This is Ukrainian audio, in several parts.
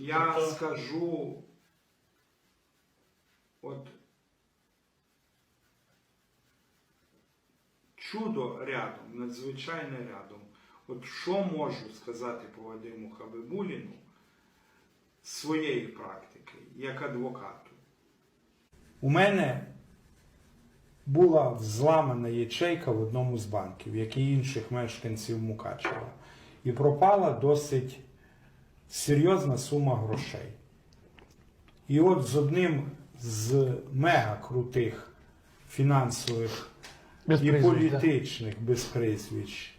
Я Тобто- скажу, от чудо рядом, надзвичайне рядом. От що можу сказати по Вадиму Хабибуліну з своєї практики, як адвокату? У мене була зламана ячейка в одному з банків, як і інших мешканців Мукачева. І пропала досить серйозна сума грошей. І от з одним з мега крутих фінансових Без і політичних без прізвищ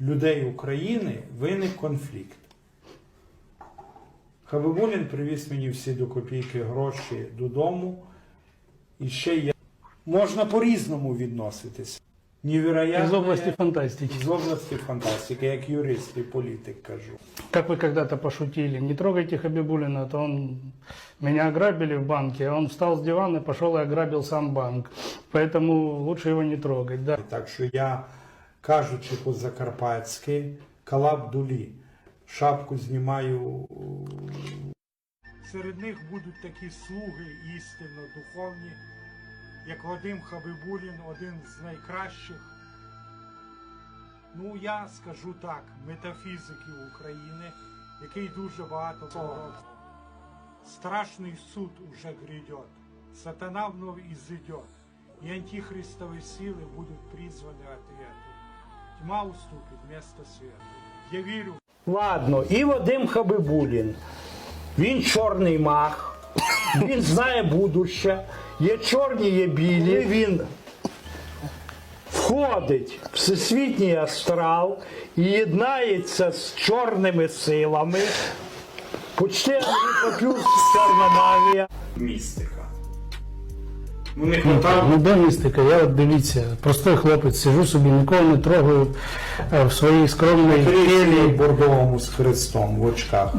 людей України виник конфлікт. Хабибулін привіз мені всі до копійки гроші додому. І ще я. Можна по-різному відноситися. да. Невероятно. Из области фантастики. З області фантастики, як юрист і політик кажу. Как вы когда-то пошутили, не трогайте Хабибулина, то он меня ограбили в банке, а он встал с дивана, пошел и ограбил сам банк. Поэтому лучше его не трогать, да. Так що я, кажучи по-закарпатськи, калаб дулі, шапку знімаю. Серед них будуть такі слуги істинно духовні, як Вадим Хабибулін, один з найкращих. Ну, я скажу так, метафізиків України, який дуже багато того робить. Страшный суд уже грядет. Сатана вновь изыдет. И антихристовые силы будут призваны ответу. Тьма уступит место свету. Я верю Ладно, і Вадим Хабибулін. Він чорний мах, він знає будуще, є чорні, є білі. Він входить в всесвітній астрал і єднається з чорними силами. Почти Андрій чорна магія. містика. Ну не хватало. Ну де містика? Я от дивіться, простой хлопець, сижу собі, нікого не трогаю е, в своїй скромній Крилі бордовому з хрестом в очках.